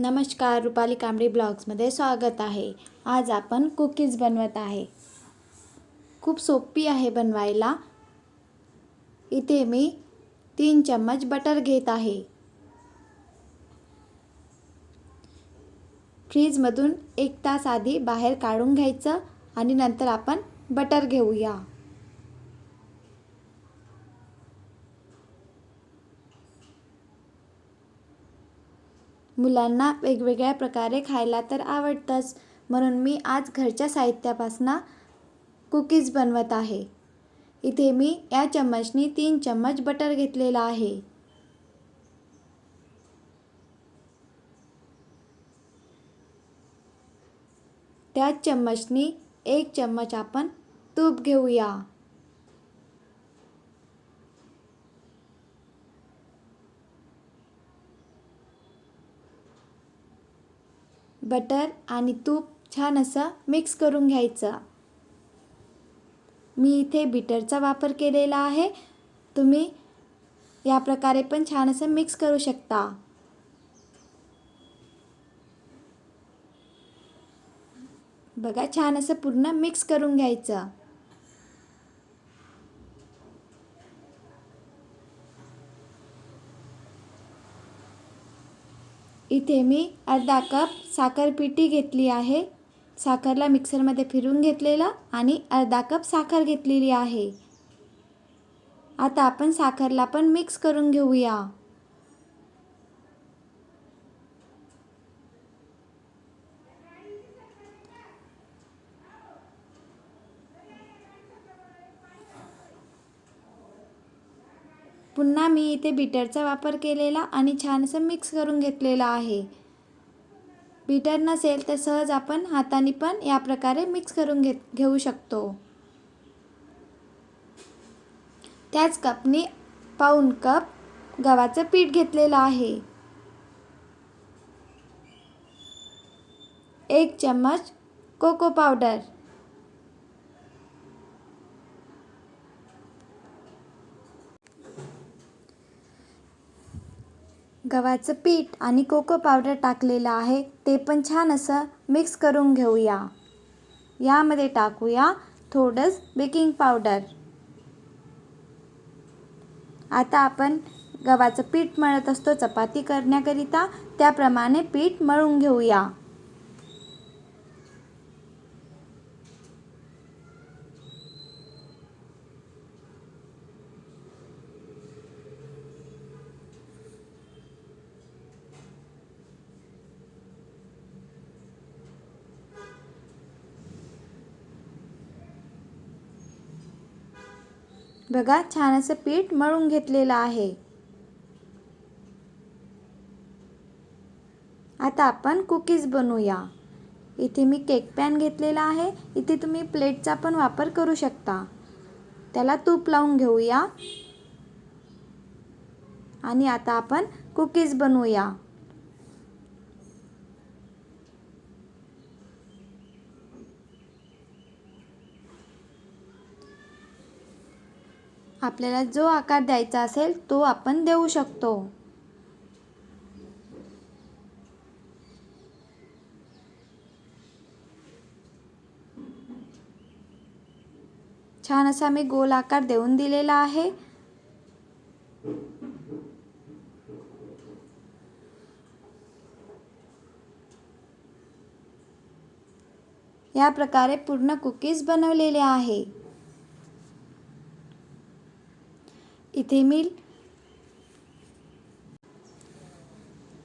नमस्कार रुपाली कांबळे ब्लॉग्समध्ये स्वागत आहे. आज आपण कुकीज बनवत आहे. खूप सोपी आहे बनवायला. इथे मी तीन चम्मच बटर घेत आहे. फ्रीजमधून एक तास आधी बाहेर काढून घ्यायचं आणि नंतर आपण बटर घेऊया. मुलांना वेगवेगळ्या प्रकारे खायला तर आवडतंच. म्हणून मी आज घरच्या साहित्यापासून कुकीज बनवत आहे. इथे मी या चम्मचनी तीन चम्मच बटर घेतलेला आहे. त्याच चम्मचनी एक चम्मच आपण तूप घेऊया. बटर आणि तूप छान असं मिक्स करून घ्यायचं. मी इथे बिटरचा वापर केलेला आहे. तुम्ही या प्रकारे पण छान असं मिक्स करू शकता. बघा छान असं पूर्ण मिक्स करून घ्यायचं. इथे मी अर्धा कप साखर पिठी घेतली आहे. साखरला मिक्सरमध्ये फिरून घेतलेलं आणि अर्धा कप साखर घेतलेली आहे. आता आपण साखरला पण मिक्स करून घेऊया. पुन्हा मी इथे बीटरचा वापर केलेला आणि छानसं मिक्स करून घेतलेला आहे. बीटर नसेल तर सहज आपण हाताने पण या प्रकारे मिक्स करून घेत घेऊ शकतो. त्याच कपने पाऊन कप गव्हाचं पीठ घेतलेलं आहे. एक चम्मच कोको पावडर गव्हाचं पीठ आणि कोको पावडर टाकलेलं आहे ते पण छान असं मिक्स करून घेऊया. यामध्ये टाकूया थोडंच बेकिंग पावडर. आता आपण गव्हाचं पीठ मळत असतो चपाती करण्याकरिता त्याप्रमाणे पीठ मळून घेऊया. बघा छान असं पीठ मळून घेतलेलं आहे. आता आपण कुकीज बनवूया. इथे मी केक पॅन घेतलेला आहे. इथे तुम्ही प्लेटचा पण वापर करू शकता. त्याला तूप लावून घेऊया. आणि आता आपण कुकीज बनवूया. आपल्याला जो आकार द्यायचा असेल तो आपण देऊ शकतो. छान असा मी गोल आकार देऊन दिलेला आहे. या प्रकारे पूर्ण कुकीज बनवलेले आहे. इथे मी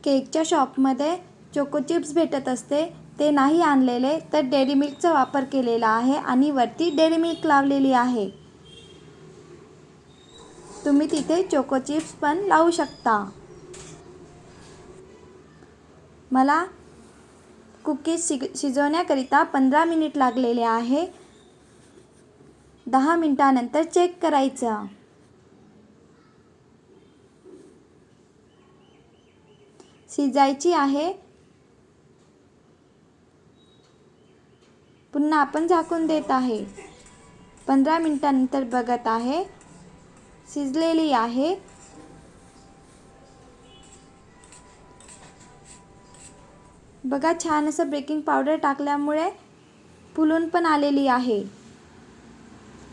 केकच्या शॉपमध्ये चोको चिप्स भेटत असते. ते नाही आणलेले तर डेअरी मिल्कचा वापर केलेला आहे आणि वरती डेअरी मिल्क लावलेली आहे. तुम्ही तिथे चोको चिप्स पण लावू शकता. मला कुकीज शिग शिजवण्याकरिता पंधरा मिनिट लागलेले आहे. दहा मिनटानंतर चेक करायचं. शिजायची आहे. पुन्हा आपण झाकून देत आहे. पंधरा मिनटानंतर बघत आहे. शिजलेली आहे. बघा छान असं बेकिंग पावडर टाकल्यामुळे फुलून पण आलेली आहे.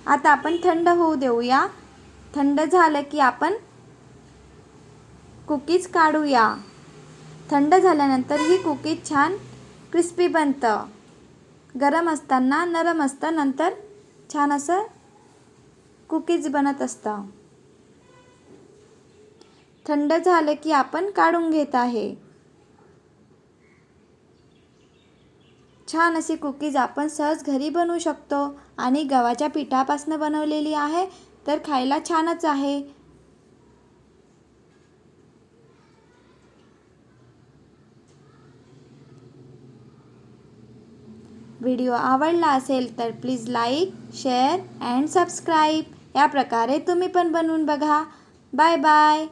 आता आपण थंड होऊ देऊया. थंड झालं की आपण कुकीज काढूया. थंड झाल्यानंतर ही कुकीज छान क्रिस्पी बनतं. गरम असताना नरम असतं नंतर छान असं कुकीज बनत असतं. थंड झालं की आपण काढून घेत आहे. छान अशी कुकीज आपण सहज घरी बनवू शकतो आणि गव्हाच्या पिठापासून बनवलेली आहे तर खायला छानच आहे. व्हिडिओ आवडला असेल तर please like share and subscribe या प्रकारे तुम्ही पण बनवून बघा. Bye bye